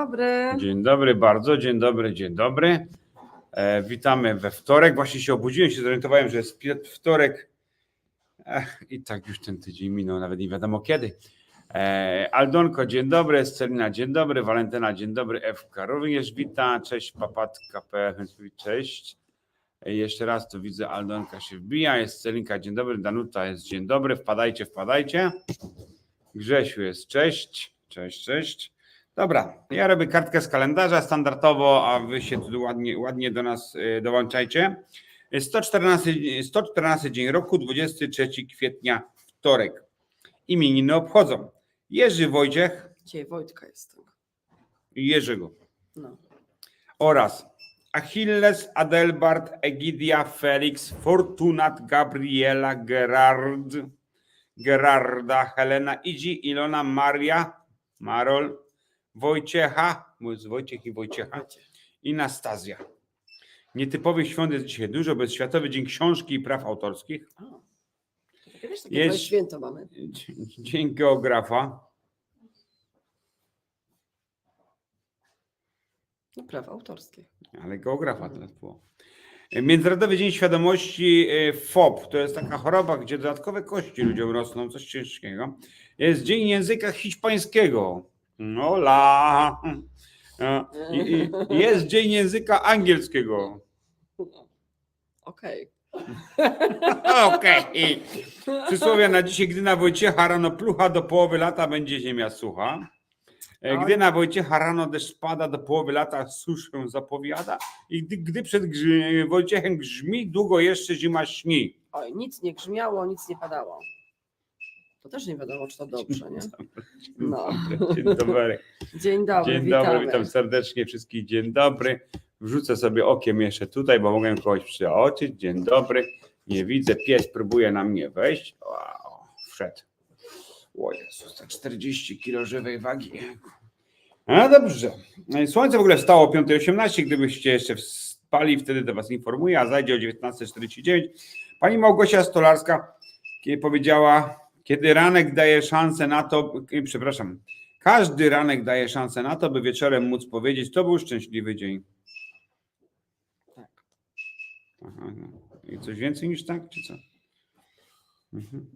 Dobry. Dzień dobry bardzo, dzień dobry, dzień dobry. E, witamy we wtorek. Właśnie się obudziłem, się zorientowałem, że jest wtorek. I tak już ten tydzień minął, nawet nie wiadomo kiedy. E, Aldonko, dzień dobry, Escelina, dzień dobry, Walentyna, dzień dobry, Ewka również wita, cześć, papatka, PL, cześć. E, jeszcze raz tu widzę, Aldonka się wbija, jest Celinka, dzień dobry, Danuta jest dzień dobry, wpadajcie, wpadajcie. Grzesiu jest cześć, cześć, cześć. Dobra, ja robię kartkę z kalendarza standardowo, a wy się tu ładnie, ładnie do nas y, dołączajcie. 114, 114 dzień roku, 23 kwietnia, wtorek. Imieniny obchodzą Jerzy Wojciech Dzisiaj Wojtka jestem. i Jerzego No. oraz Achilles, Adelbert, Egidia, Felix, Fortunat, Gabriela, Gerard, Gerarda, Helena, Idzi, Ilona, Maria, Marol, Wojciecha, bo jest Wojciech i Wojciecha, i Nastazja. Nietypowych świąt jest dzisiaj dużo, jest Światowy Dzień Książki i Praw Autorskich, wiesz, takie Jest- święto mamy. Dzień Geografa, No, prawa autorskie. ale geografa teraz było. Międzynarodowy Dzień Świadomości e, FOB, to jest taka choroba, gdzie dodatkowe kości ludziom rosną, coś ciężkiego. Jest Dzień Języka Hiszpańskiego. No la. E, I, i, jest Dzień Języka Angielskiego. Okej. Okej. Przysłowie na dzisiaj, gdy na Wojciecha rano plucha, do połowy lata będzie ziemia sucha. E, Gdy na Wojciecha rano deszcz pada, do połowy lata suszę zapowiada. I gdy, gdy przed Wojciechem grzmi, długo jeszcze zima śni. Oj, nic nie grzmiało, nic nie padało. To też nie wiadomo, czy to dobrze, nie? No. Dzień dobry. Dzień dobry, Dzień witamy. dobry, witam serdecznie wszystkich. Dzień dobry. Wrzucę sobie okiem jeszcze tutaj, bo mogę kogoś przeoczyć. Dzień dobry. Nie widzę, pies próbuje na mnie wejść. Wow, wszedł. O Jezus, tak 40 kilo żywej wagi. No dobrze. Słońce w ogóle wstało o 5.18, gdybyście jeszcze spali, wtedy to was informuję, a zajdzie o 19.49. Pani Małgosia Stolarska kiedy powiedziała, kiedy ranek daje szansę na to, przepraszam, każdy ranek daje szansę na to, by wieczorem móc powiedzieć, to był szczęśliwy dzień. Tak. Aha. I coś więcej niż tak, czy co? Mhm.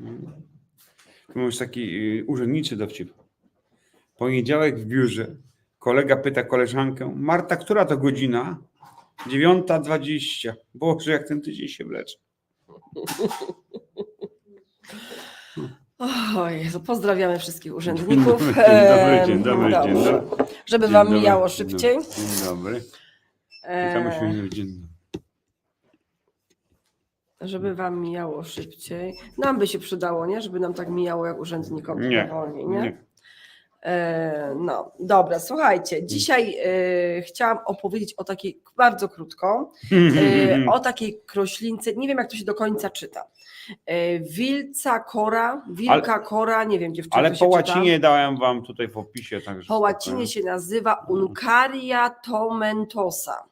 Mhm. Taki y, urzędniczy dowcip. Poniedziałek w biurze. Kolega pyta koleżankę, Marta, która to godzina? 9.20. Boże, jak ten tydzień się wlecze. O Jezu, pozdrawiamy wszystkich urzędników. Dzień dobry, dzień dobry, dzień dobrze. dobry. Żeby Dzień wam dobry, mijało dzień szybciej. Dzień dobry. Witamy się dzień żeby wam mijało szybciej. Nam by się przydało, nie? Żeby nam tak mijało jak urzędnikom Nie, wolniej, nie? nie. E, No, dobra, słuchajcie, dzisiaj e, chciałam opowiedzieć o takiej, bardzo krótko, e, o takiej kroślince, nie wiem jak to się do końca czyta. Wilca kora, wilka kora, nie wiem dziewczyny, Ale po łacinie czyta. dałem wam tutaj w opisie. Także Po łacinie się nazywa Uncaria tomentosa.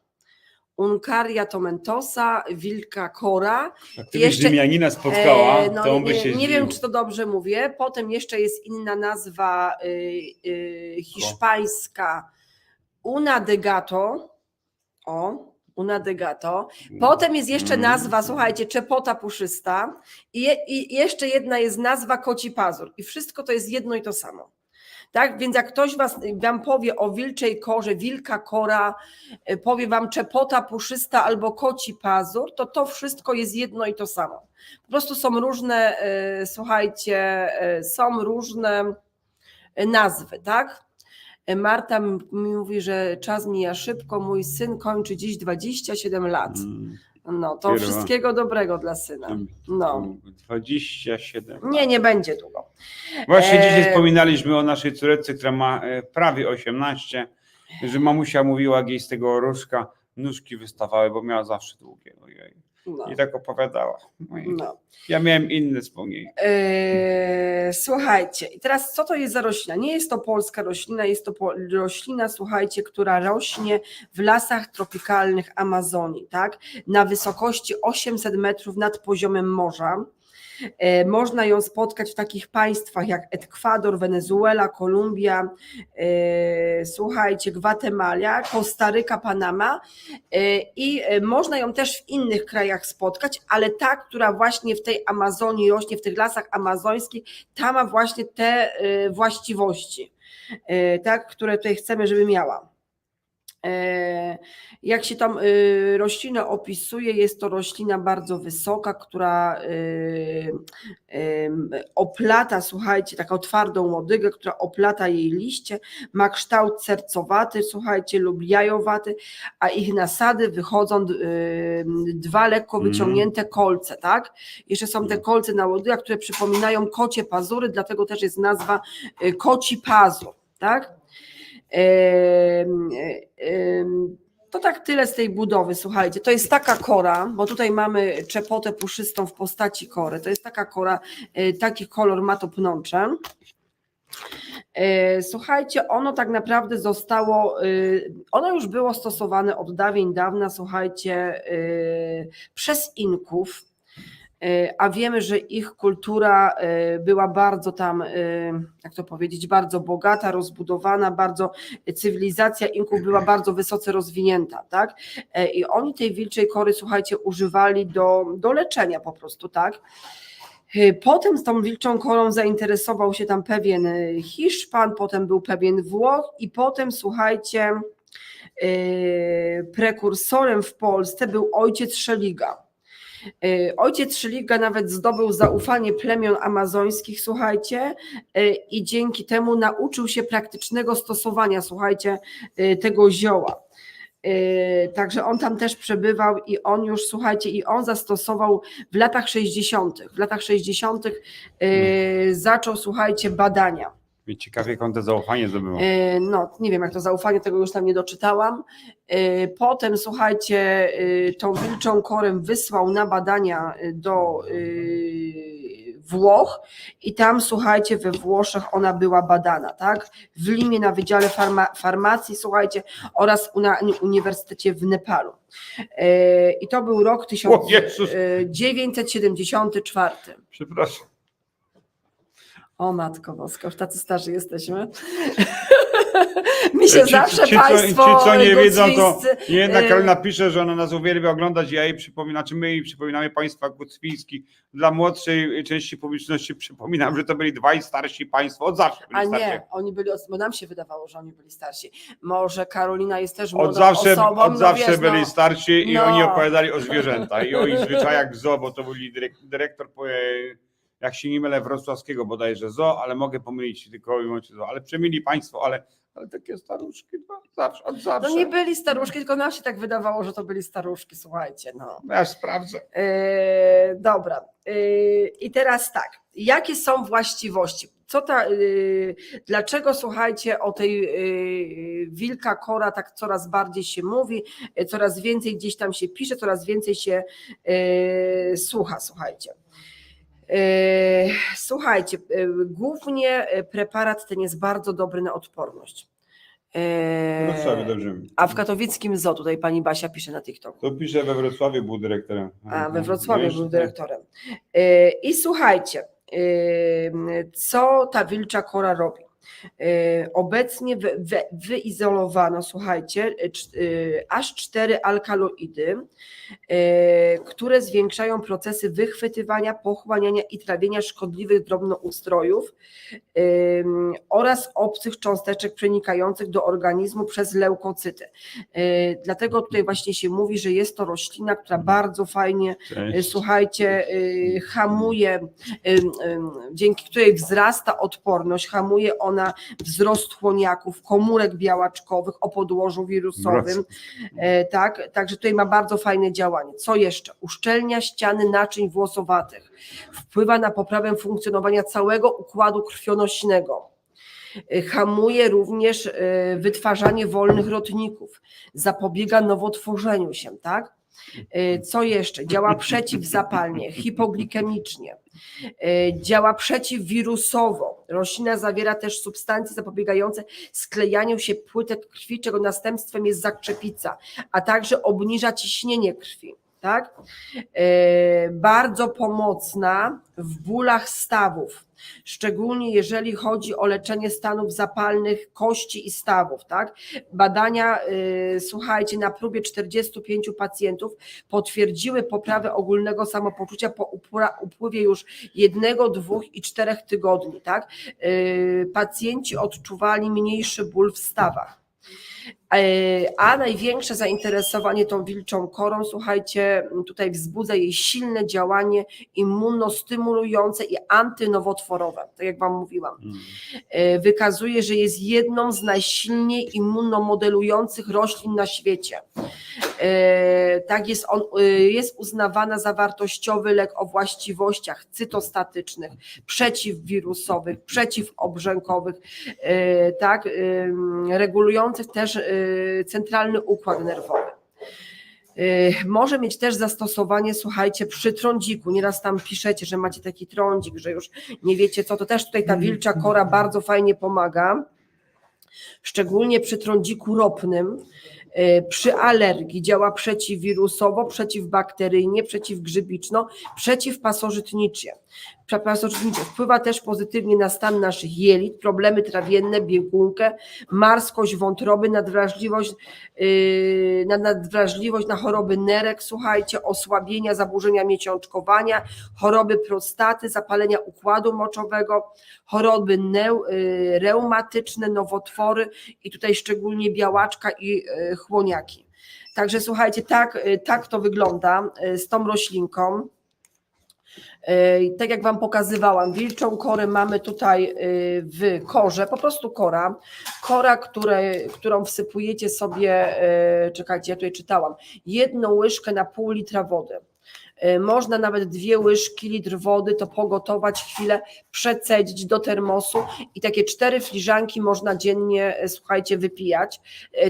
Uncaria tomentosa, wilka kora. Jak jeszcze- jeszcze Rzymianina spotkała, E, to on by nie, się nie wiem, zdziwił. czy to dobrze mówię. Potem jeszcze jest inna nazwa y, y, hiszpańska Una de Gato. O, Una de Gato. Potem jest jeszcze Mm. nazwa, słuchajcie, czepota puszysta i, je, i jeszcze jedna jest nazwa koci pazur. I wszystko to jest jedno i to samo. Tak, więc jak ktoś was, wam powie o wilczej korze, wilka kora, y, powie wam czepota puszysta albo koci pazur, to to wszystko jest jedno i to samo. Po prostu są różne, y, słuchajcie, y, są różne nazwy, tak? Marta mi mówi, że czas mija szybko, mój syn kończy dziś 27 lat. Mm, No, to wszystkiego dobrego dla syna. No. 27. Nie, nie będzie długo. Właśnie E, dzisiaj wspominaliśmy o naszej córeczce, która ma e, prawie 18, że mamusia mówiła jej z tego różka nóżki wystawały, bo miała zawsze długie. Ojej. No. I tak opowiadała. Ojej. No. Ja miałem inne wspomnienie. Eee, słuchajcie, i teraz co to jest za roślina? Nie jest to polska roślina, jest to roślina, słuchajcie, która rośnie w lasach tropikalnych Amazonii, tak? Na wysokości 800 metrów nad poziomem morza. E, Można ją spotkać w takich państwach jak Ekwador, Wenezuela, Kolumbia, e, słuchajcie, Gwatemala, Kostaryka, Panama e, i można ją też w innych krajach spotkać, ale ta, która właśnie w tej Amazonii rośnie, w tych lasach amazońskich, ta ma właśnie te właściwości, tak, które tutaj chcemy, żeby miała. E, Jak się tam y, roślinę opisuje, jest to roślina bardzo wysoka, która ym, oplata, słuchajcie, taką twardą łodygę, która oplata jej liście, ma kształt sercowaty, słuchajcie, lub jajowaty, a ich nasady wychodzą dwa lekko Mm. wyciągnięte kolce, tak? Jeszcze są te Mm. kolce na łodygach, które przypominają kocie pazury, dlatego też jest nazwa koci pazur, tak? To tak tyle z tej budowy, słuchajcie. To jest taka kora, bo tutaj mamy czepotę puszystą w postaci kory. To jest taka kora, e, taki kolor ma to pnącze. E, Słuchajcie, ono tak naprawdę zostało, y, ono już było stosowane od dawien dawna, słuchajcie, przez Inków, a wiemy, że ich kultura y, była bardzo tam, y, jak to powiedzieć, bardzo bogata, rozbudowana, bardzo cywilizacja Inków była bardzo wysoce rozwinięta, tak? I oni tej wilczej kory, słuchajcie, używali do, do leczenia po prostu, tak? Potem z tą wilczą korą zainteresował się tam pewien Hiszpan, potem był pewien Włoch i potem, słuchajcie, prekursorem w Polsce był ojciec Szeliga. E, Ojciec Szeliga nawet zdobył zaufanie plemion amazońskich, słuchajcie, e, i dzięki temu nauczył się praktycznego stosowania, słuchajcie, e, tego zioła. Także on tam też przebywał i on już, słuchajcie, i on zastosował w latach 60. W latach 60. e, zaczął, słuchajcie, badania. Mnie ciekawie, jak on to zaufanie zdobywał. E, No, nie wiem, jak to zaufanie, tego już tam nie doczytałam. E, Potem, słuchajcie, e, tą wilczą korę wysłał na badania e, do e, Włoch i tam, słuchajcie, we Włoszech ona była badana, tak? W Limie na Wydziale Farma, Farmacji, słuchajcie, oraz na Uniwersytecie w Nepalu. E, I to był rok O Jezus! 1974. Przepraszam. O Matko Boska, już tacy starzy jesteśmy. Mi się Ci- zawsze ci, Państwo Ci, co nie wiedzą, to jedna y- Karolina pisze, że ona nas uwielbia oglądać. Ja jej przypominam, czy my jej przypominamy państwa Gucwiński. Dla młodszej części publiczności przypominam, że to byli dwaj starsi państwo. Od zawsze byli A starsi. nie, oni byli, bo nam się wydawało, że oni byli starsi. Może Karolina jest też młodą Od zawsze, osobą. od no zawsze wiesz, byli no, starsi i no. oni opowiadali o zwierzętach i o ich zwyczajach w zoo, bo to byli dyrek, dyrektor, e, jak się nie mylę, wrocławskiego bodajże zoo, ale mogę pomylić się tylko i wyłącznie zoo. Ale przemili państwo, ale, ale takie staruszki, no, zawsze, od zawsze. No nie byli staruszki, tylko nam się tak wydawało, że to byli staruszki, słuchajcie. No. Ja sprawdzę. E, dobra. E, I teraz tak. Jakie są właściwości? Co ta, e, dlaczego słuchajcie o tej e, wilka kora tak coraz bardziej się mówi, coraz więcej gdzieś tam się pisze, coraz więcej się e, słucha, słuchajcie. E, Słuchajcie, e, głównie e, preparat ten jest bardzo dobry na odporność. We Wrocławiu dobrze. A w katowickim ZO, tutaj pani Basia pisze na TikToku. To pisze we Wrocławiu, był dyrektorem. A we Wrocławiu był dyrektorem. I słuchajcie, co ta wilcza kora robi? E, Obecnie wy, wy, wyizolowano, słuchajcie, cz- e, aż cztery alkaloidy, które zwiększają procesy wychwytywania, pochłaniania i trawienia szkodliwych drobnoustrojów oraz obcych cząsteczek przenikających do organizmu przez leukocyty. Dlatego tutaj właśnie się mówi, że jest to roślina, która bardzo fajnie Cześć. Słuchajcie, y, hamuje, dzięki której wzrasta odporność, hamuje ona wzrost chłoniaków, komórek białaczkowych o podłożu wirusowym, e, tak, także tutaj ma bardzo fajne działanie. Co jeszcze? Uszczelnia ściany naczyń włosowatych, wpływa na poprawę funkcjonowania całego układu krwionośnego. E, Hamuje również e, wytwarzanie wolnych rotników, zapobiega nowotworzeniu się, tak? E, Co jeszcze? Działa przeciwzapalnie, hipoglikemicznie, e, działa przeciwwirusowo. Roślina zawiera też substancje zapobiegające sklejaniu się płytek krwi, czego następstwem jest zakrzepica, a także obniża ciśnienie krwi. Tak? E, Bardzo pomocna w bólach stawów, szczególnie jeżeli chodzi o leczenie stanów zapalnych kości i stawów, tak? Badania, e, słuchajcie, na próbie 45 pacjentów potwierdziły poprawę ogólnego samopoczucia po upływie już jednego, dwóch i czterech tygodni, tak? E, Pacjenci odczuwali mniejszy ból w stawach. E, A największe zainteresowanie tą wilczą korą, słuchajcie, tutaj wzbudza jej silne działanie immunostymulujące i antynowotworowe, tak jak Wam mówiłam. Mm. E, Wykazuje, że jest jedną z najsilniej immunomodelujących roślin na świecie. E, Tak jest, on, jest uznawana za wartościowy lek o właściwościach cytostatycznych, przeciwwirusowych, przeciwobrzękowych, tak, regulujących też centralny układ nerwowy. E, Może mieć też zastosowanie, słuchajcie, przy trądziku. Nieraz tam piszecie, że macie taki trądzik, że już nie wiecie co, to też tutaj ta wilcza kora bardzo fajnie pomaga. Szczególnie przy trądziku ropnym, e, przy alergii działa przeciwwirusowo, przeciwbakteryjnie, przeciwgrzybiczno, przeciwpasożytnicze. Pasożytnicze. Wpływa też pozytywnie na stan naszych jelit, problemy trawienne, biegunkę, marskość wątroby, nadwrażliwość, yy, na nadwrażliwość na choroby nerek, słuchajcie, osłabienia, zaburzenia miesiączkowania, choroby prostaty, zapalenia układu moczowego, choroby neu, yy, reumatyczne, nowotwory i tutaj szczególnie białaczka i yy, chłoniaki. Także słuchajcie, tak, yy, tak to wygląda yy, z tą roślinką. Yy, Tak jak Wam pokazywałam, wilczą korę mamy tutaj yy, w korze, po prostu kora. Kora, które, którą wsypujecie sobie, yy, czekajcie, ja tutaj czytałam, jedną łyżkę na pół litra wody. Można nawet dwie łyżki, litr wody, to pogotować chwilę, przecedzić do termosu i takie cztery filiżanki można dziennie, słuchajcie, wypijać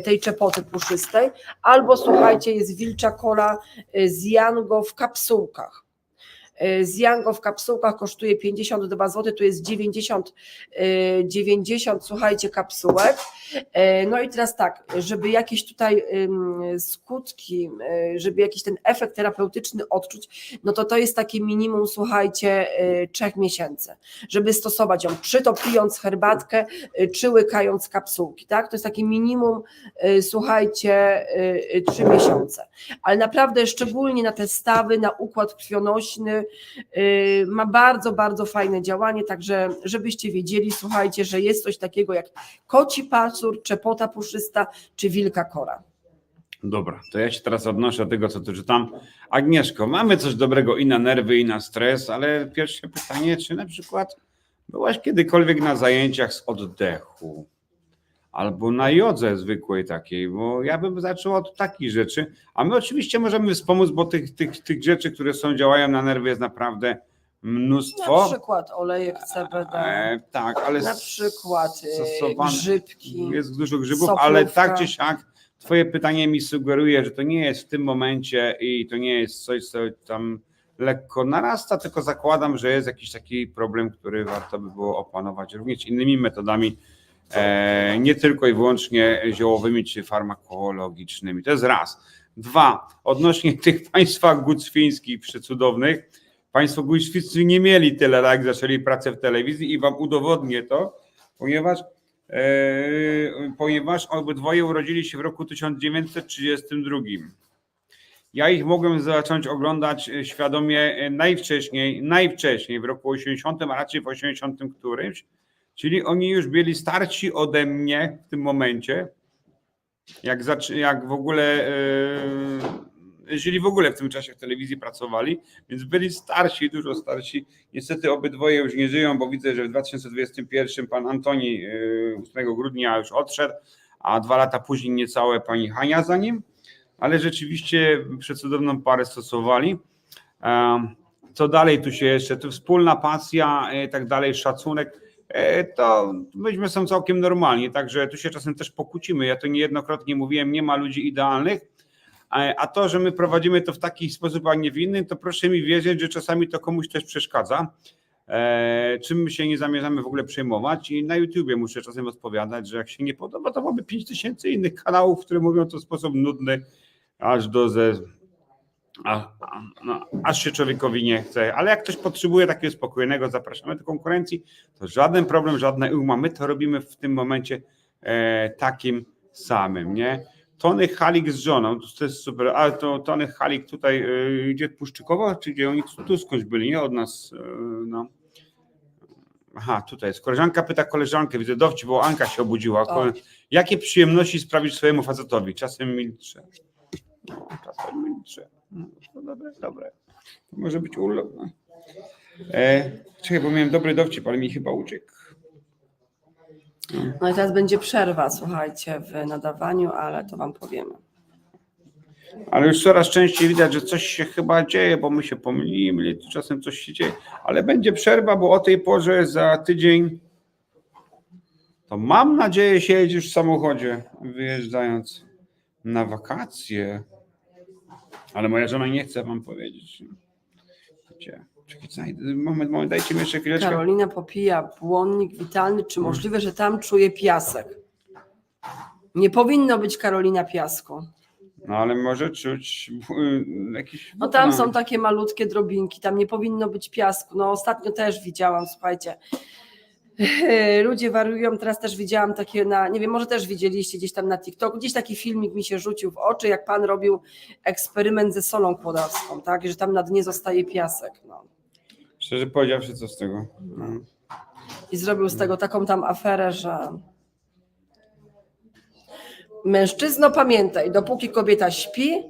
tej czepoty puszystej. Albo słuchajcie, jest wilcza kola z Jango w kapsułkach. Y, Z Jango w kapsułkach kosztuje 52 zł, tu jest 90, y, 90 słuchajcie, kapsułek. Y, No i teraz tak, żeby jakieś tutaj skutki, y, żeby jakiś ten efekt terapeutyczny odczuć, no to to jest takie minimum, słuchajcie, y, trzech miesięcy, żeby stosować ją, czy to pijąc herbatkę, y, czy łykając kapsułki, tak? To jest takie minimum, y, słuchajcie, y, y, trzy miesiące. Ale naprawdę szczególnie na te stawy, na układ krwionośny, y, ma bardzo, bardzo fajne działanie, także żebyście wiedzieli, słuchajcie, że jest coś takiego jak koci pacur, czepota puszysta czy wilka kora. Dobra, to ja się teraz odnoszę do tego, co tu czytam. Agnieszko, mamy coś dobrego i na nerwy, i na stres, ale pierwsze pytanie, czy na przykład byłaś kiedykolwiek na zajęciach z oddechu? Albo na jodze zwykłej takiej, bo ja bym zaczął od takich rzeczy, a my oczywiście możemy wspomóc, bo tych, tych, tych rzeczy, które są, działają na nerwy jest naprawdę Na mnóstwo. przykład olejek CBD, E, tak, ale na przykład stosowane- grzybki. jest dużo grzybów, soplówka. ale tak czy siak twoje pytanie mi sugeruje, że to nie jest w tym momencie i to nie jest coś, co tam lekko narasta, tylko zakładam, że jest jakiś taki problem, który warto by było opanować również innymi metodami, e, nie tylko i wyłącznie ziołowymi czy farmakologicznymi. To jest raz. Dwa, odnośnie tych państwa gucwińskich przecudownych, państwo gucwińscy nie mieli tyle lat, jak zaczęli pracę w telewizji i wam udowodnię to, ponieważ Eee, ponieważ obydwoje urodzili się w roku 1932. Ja ich mogłem zacząć oglądać e, świadomie e, najwcześniej, najwcześniej w roku 80, a raczej w 80 którymś, czyli oni już byli starsi ode mnie w tym momencie, jak, jak w ogóle, e, jeżeli w ogóle w tym czasie w telewizji pracowali, więc byli starsi, dużo starsi. Niestety obydwoje już nie żyją, bo widzę, że w 2021 pan Antoni y, 8 grudnia już odszedł, a dwa lata później niecałe pani Hania za nim, ale rzeczywiście przecudowną parę stosowali. Em, Co dalej tu się jeszcze, tu wspólna pasja i tak dalej, szacunek, e, to myśmy są całkiem normalni, także tu się czasem też pokłócimy. Ja to niejednokrotnie mówiłem, nie ma ludzi idealnych, E, A to, że my prowadzimy to w taki sposób, a nie w inny, to proszę mi wierzyć, że czasami to komuś też przeszkadza. E, czym my się nie zamierzamy w ogóle przejmować i na YouTubie muszę czasem odpowiadać, że jak się nie podoba, to mamy 5 tysięcy innych kanałów, które mówią to w sposób nudny, aż do ze A, no, aż się człowiekowi nie chce, ale jak ktoś potrzebuje takiego spokojnego, zapraszamy do konkurencji, to żaden problem, żadna uma. My to robimy w tym momencie e, takim samym, nie? Tony Halik z żoną, to, to jest super, ale to Tony Halik tutaj, e, gdzie Puszczykowo, czy gdzie oni tu skądś byli, nie od nas, e, no. Aha, tutaj jest. Koleżanka pyta koleżankę, widzę dowcip, bo Anka się obudziła. O. Jakie przyjemności sprawić swojemu facetowi? Czasem milczę. No, czasem milczę. No, to dobre, dobre. To może być urlop. No. E, czekaj, bo miałem dobry dowcip, ale mi chyba uciekł. No i teraz będzie przerwa, słuchajcie, w nadawaniu, ale to wam powiemy. Ale już coraz częściej widać, że coś się chyba dzieje, bo my się pomylimy, czasem coś się dzieje. Ale będzie przerwa, bo o tej porze za tydzień to mam nadzieję siedzieć już w samochodzie, wyjeżdżając na wakacje. Ale moja żona nie chce wam powiedzieć. Gdzie? Czekaj, moment, moment, dajcie mi jeszcze chwileczkę. Karolina popija błonnik witalny. Czy możliwe, że tam czuje piasek? Nie powinno być Karolina piasku. No ale może czuć y, jakiś... No tam są takie malutkie drobinki, tam nie powinno być piasku. No ostatnio też widziałam, słuchajcie. Ludzie wariują, teraz też widziałam takie na, nie wiem, może też widzieliście gdzieś tam na TikToku, gdzieś taki filmik mi się rzucił w oczy, jak pan robił eksperyment ze solą kłodawską, tak, i że tam na dnie zostaje piasek, no. Szczerze powiedziawszy, co z tego? No. I zrobił z tego taką tam aferę, że mężczyzno pamiętaj, dopóki kobieta śpi,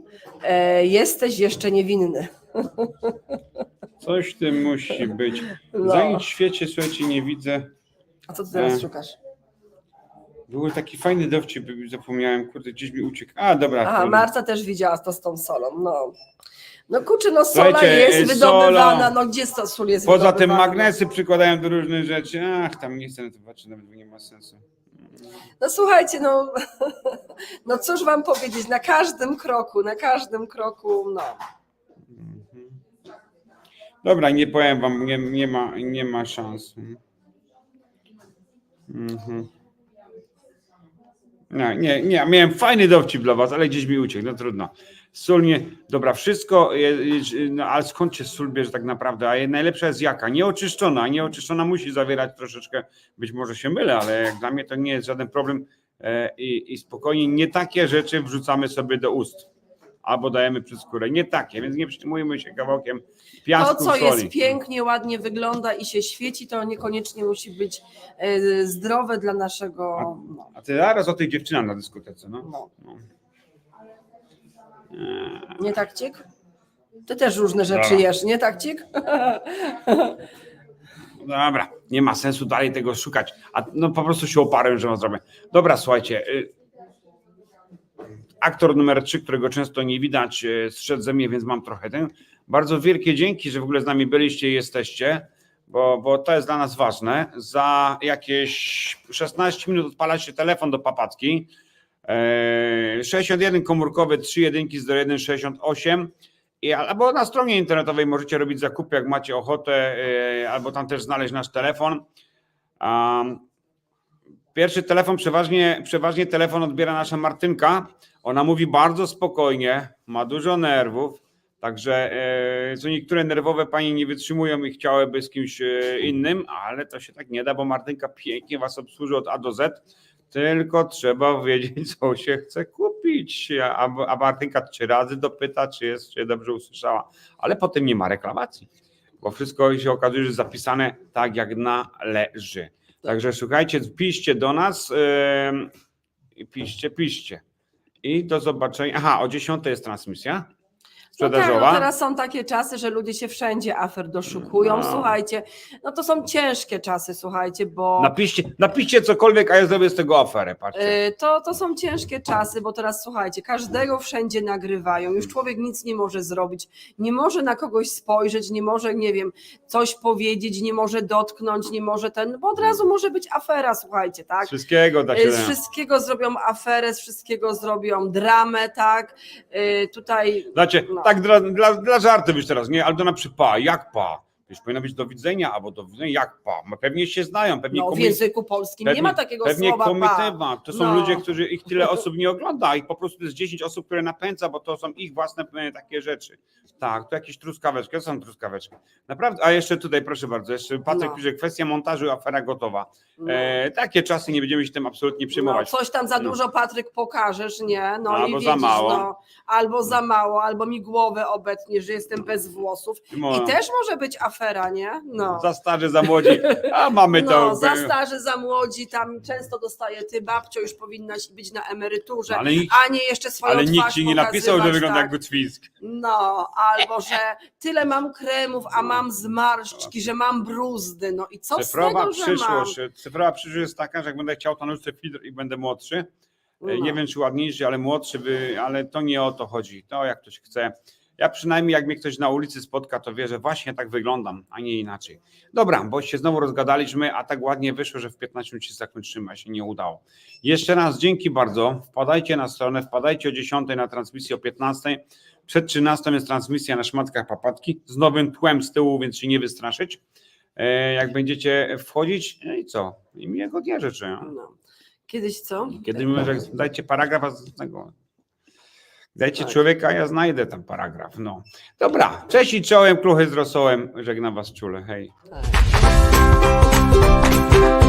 e, jesteś jeszcze niewinny. Coś w tym musi być. No. Za nic w świecie, słuchajcie, nie widzę. A co ty teraz E. szukasz? Był taki fajny dowcip, zapomniałem, kurde, gdzieś mi uciekł. A, dobra. Aha, trudno. Marta też widziała to z tą solą, no. No kurczę, no sola Słuchajcie, jest e, wydobywana, no gdzie to sól jest Poza tym wydobywana? magnesy przykładają do różnych rzeczy. Ach, tam nie chcę na to patrzeć, nawet nie ma sensu. No słuchajcie, no, no cóż wam powiedzieć, na każdym kroku, na każdym kroku, no. Dobra, nie powiem wam, nie, nie, ma, nie ma szans. Mhm. Nie, nie, nie, miałem fajny dowcip dla was, ale gdzieś mi uciekł, no trudno. Sól nie, dobra, wszystko, no ale skąd się sól bierze tak naprawdę? A najlepsza jest jaka? Nieoczyszczona, nieoczyszczona musi zawierać troszeczkę, być może się mylę, ale jak dla mnie to nie jest żaden problem e, i, i spokojnie nie takie rzeczy wrzucamy sobie do ust. Albo dajemy przez skórę. Nie takie, więc nie przyjmujmy się kawałkiem To, piasku co soli. jest pięknie, ładnie wygląda i się świeci, to niekoniecznie musi być e, zdrowe dla naszego. No, A ty zaraz o tych dziewczynach na dyskotece, no. no. no. Eee, Nie tak cik? Ty też różne rzeczy Dobra. jesz, nie tak cik? Dobra, nie ma sensu dalej tego szukać. A no po prostu się oparłem, że wam zrobię. Dobra, słuchajcie. Aktor numer 3, którego często nie widać, y, zszedł ze mnie, więc mam trochę ten. Bardzo wielkie dzięki, że w ogóle z nami byliście i jesteście, bo, bo to jest dla nas ważne. Za jakieś 16 minut odpala się telefon do papatki. E, 61 komórkowy, 3 jedynki z 168. I, albo na stronie internetowej możecie robić zakupy, jak macie ochotę, e, albo tam też znaleźć nasz telefon. Pierwszy telefon, przeważnie, przeważnie telefon odbiera nasza Martynka. Ona mówi bardzo spokojnie, ma dużo nerwów, także e, co niektóre nerwowe panie nie wytrzymują i chciałyby z kimś e, innym, ale to się tak nie da, bo Martynka pięknie was obsłuży od A do Z. Tylko trzeba wiedzieć, co się chce kupić. A, a Martynka trzy razy dopyta, czy jest, czy dobrze usłyszała. Ale potem nie ma reklamacji, bo wszystko się okazuje, że jest zapisane tak, jak należy. Także słuchajcie, piszcie do nas ym, i piszcie, piszcie. I do zobaczenia. Aha, o 10 jest transmisja No tak, sprzedażowa. no teraz są takie czasy, że ludzie się wszędzie afer doszukują. No. Słuchajcie, no to są ciężkie czasy, słuchajcie, bo. Napiszcie, napiszcie cokolwiek, a ja zrobię z tego aferę. Patrzcie. Y, To, to są ciężkie czasy, bo teraz słuchajcie, każdego wszędzie nagrywają, już człowiek nic nie może zrobić, nie może na kogoś spojrzeć, nie może, nie wiem, coś powiedzieć, nie może dotknąć, nie może ten, bo od razu może być afera, słuchajcie, tak? Wszystkiego da się. Y, Z wszystkiego zrobią aferę, z wszystkiego zrobią dramę, tak? Y, Tutaj Znacie, No. Tak dla, dla, dla żartu być teraz, nie? Aldona przy pa, jak pa? Już powinno być do widzenia, albo do widzenia, jak pa? No Pewnie się znają, pewnie No, w języku polskim nie pewnie- ma takiego Pewnie słowa pa. komitywa. To są No. ludzie, którzy ich tyle osób nie ogląda, ich po prostu jest 10 osób, które napędza, bo to są ich własne takie rzeczy. Tak, to jakieś truskaweczki, to są truskaweczki. Naprawdę, a jeszcze tutaj, proszę bardzo, jeszcze Patryk No. pisze, kwestia montażu, afera gotowa. No. E, takie czasy, nie będziemy się tym absolutnie No, przejmować. coś tam za No. dużo, Patryk, pokażesz, nie? No Albo i za mało. No, albo za mało, albo mi głowę obetniesz, że jestem bez włosów. I też może być afera, nie? No. Za starzy, za młodzi, a mamy to. No, za starzy, za młodzi, tam często dostaje ty, babcio, już powinnaś być na emeryturze, ale nikt, a nie jeszcze swoją ale nikt ci nie napisał, że wygląda tak. jak Gucwisk. No, albo że tyle mam kremów, a mam zmarszczki, że mam bruzdy, no i co z Cyfrowa tego, że mam? przyszłość. Cyfrowa przyszłość jest taka, że jak będę chciał, to narzucę filtr i będę młodszy. E, No. Nie wiem, czy ładniejszy, ale młodszy, by, ale to nie o to chodzi. To jak ktoś chce. Ja przynajmniej, jak mnie ktoś na ulicy spotka, to wie, że właśnie tak wyglądam, a nie inaczej. Dobra, bo się znowu rozgadaliśmy, a tak ładnie wyszło, że w 15 minut się zakończymy, a się nie udało. Jeszcze raz dzięki bardzo. Wpadajcie na stronę, wpadajcie o 10 na transmisję o 15. Przed 13 jest transmisja na szmatkach papatki z nowym tłem z tyłu, więc się nie wystraszyć. E, Jak będziecie wchodzić, no i co? I miłego dnia życzę. No. Kiedyś co? Kiedy mówię, że dajcie paragraf, z tego. Dajcie tak. człowieka, ja znajdę tam paragraf. No. Dobra, cześć i czołem, kluchy z rosołem. Żegnam was czule, hej. Tak.